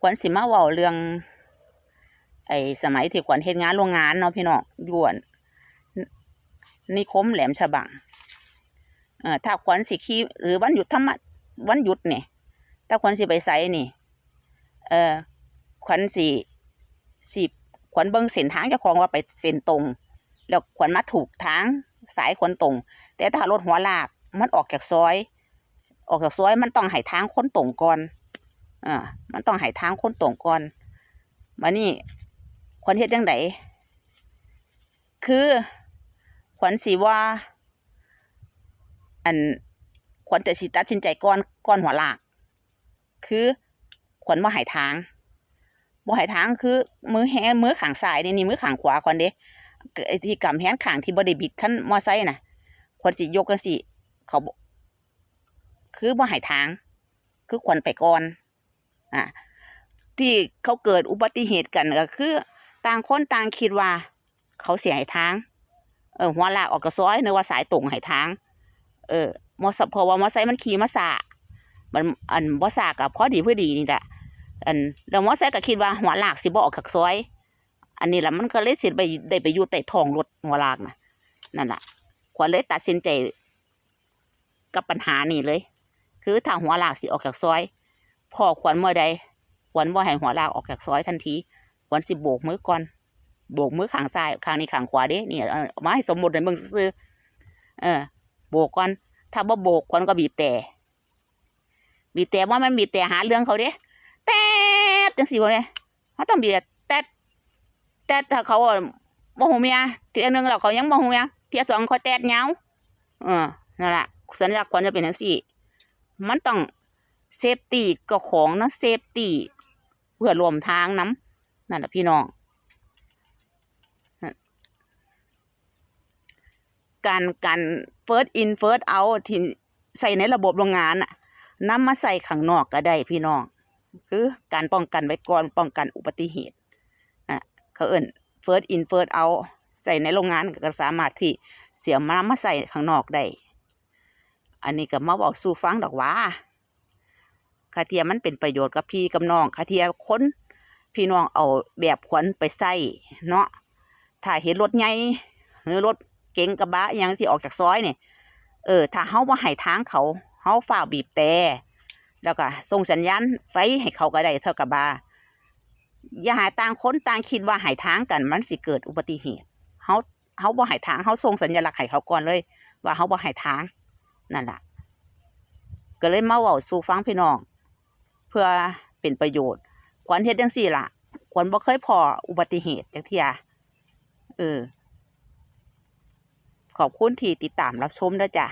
ขวัญสิมาเว้าเรื่อง ไอ้สมัยที่ขวัญเฮ็ดงานโรงงานเนาะพี่น้องอยวนนิคมแหลมฉบังเอ่อถ้าขวัญสิขี่หรือวันหยุดธรรมะวันหยุดเนี่ยถ้าขวัญสิไปไสนี่ เอ่อขวัญสิสิขวัญเบิ่งเส้นทางเจ้าของว่าไปเส้นตรง แล้วขวัญมาถูกทางสายขวัญตรง แต่ถ้ารถหัวลากมันออกจากซอย ออกจากซอยมันต้องให้ทางคนตรงก่อน อ่ามันต้องให้ทางคนตรงก่อน มานี่ขวัญเฮ็ดจังไดคือขวัญสิว่า อันขวัญแต่สิตัดสินใจก่อนก่อนหัวหลาก คือขวัญบ่ให้ทางบ่ให้ทางคือมือแฮมือขางซ้ายนี่นี่มือขางขวาขวัญเด้ไอที่กำแฮนขางที่บ่ได้บิดคันมอไซค์น่ะขวัญสิยกจังซี่เขาคือบ่ให้ทาง คือขวัญไปก่อน อะที่เขาเกิดอุบัติเหตุกันก็คือ ต่างคนต่างคิดว่า เขาเสียให้ทาง เออหัวลากออกกระซอยเนึกว่าสายตรงให้ทาง เออมอสเพราะว่ามอไซค์มันขี่มาสามันอันบ่สากับพอดีเพื่อดีนี่แหละอันแล้วมอไซค์ก็คิดว่าหัวลากสิบ่ออกจากซอย อันนี้แหละมันก็เลยสิไปได้ไปอยู่ใต้ท้องรถหัวลากน่ะนั่นแหละขวัญเลยตัดสินใจกับปัญหานี่เลย คือถ้าหัวลากสิออกจากซอย พ่อขวัญเมื่อใดขวัญว่าให้หัวลากออกจากซอยทันทีขวัญสิโบกมือก่อนโบกมือขางซ้ายขางนี้ขางขวาเด้เนี่ยมาให้สมมติในเบิ่งซื่อเออ โบกก่อนถ้าบ่โบกคนก็บีบแต่บีบแต่ว่ามันบีบแต่หาเรื่องเขาเด้แต่จังสิบ่เนี่ยเขาต้องบีบแต่แต่ถ้าเขาบ่หูเมียเที่ยหนึงแล้วเขายังบ่หูเมียเทียสองเขาแตดเงาเออนั่นแหละสัญลักษณ์ควรจะเป็นจังซี่ มันต้อง เซฟตี้ก็ของนะเซฟตี้เพื่อรวมทางน้ำนั่นแหละพี่น้องการการ first in first out ที่ใส่ในระบบโรงงานน่ะนำมาใส่ข้างนอกก็ได้พี่น้อง คือการป้องกันไว้ก่อนป้องกันอุบัติเหตุอะเขาเอิ่น first in first out ใส่ในโรงงานก็สามารถที่เสียมามาใส่ข้างนอกได้ อันนี้ก็มาบอกสู่ฟังดอกว่า คาเทียมันเป็นประโยชน์กับพี่กับน้องคาเทียค้นพี่น้องเอาแบบขวัญไปใส่เนาะถ้าเห็นรถใหญ่หรือรถเก๋งกระบะอหยังที่ออกจากซอยเนี่ยเออถ้าเฮาบ่ให้ทางเขาเฮาฝ่าบีบแต่แล้วก็ส่งสัญญาณไฟให้เขาก็ได้เท่ากับบาอย่าห้ต่างคนต่างคิดว่าให้ทางกันมันสิเกิดอุบัติเหตุเฮาเฮาบ่ให้ทางเฮาส่งสัญลักษณ์ให้เขาก่อนเลย ว่าเฮาบ่ให้ทางนั่นล่ะก็เลยมาเว้าสู่ฟังพี่น้อง เพื่อเป็นประโยชน์ขวัญเฮ็ดจังซี่ล่ะขวัญบ่เคยพออุบัติเหตุจักเที่ยเออขอบคุณที่ติดตามรับชมด้วยจ้ะ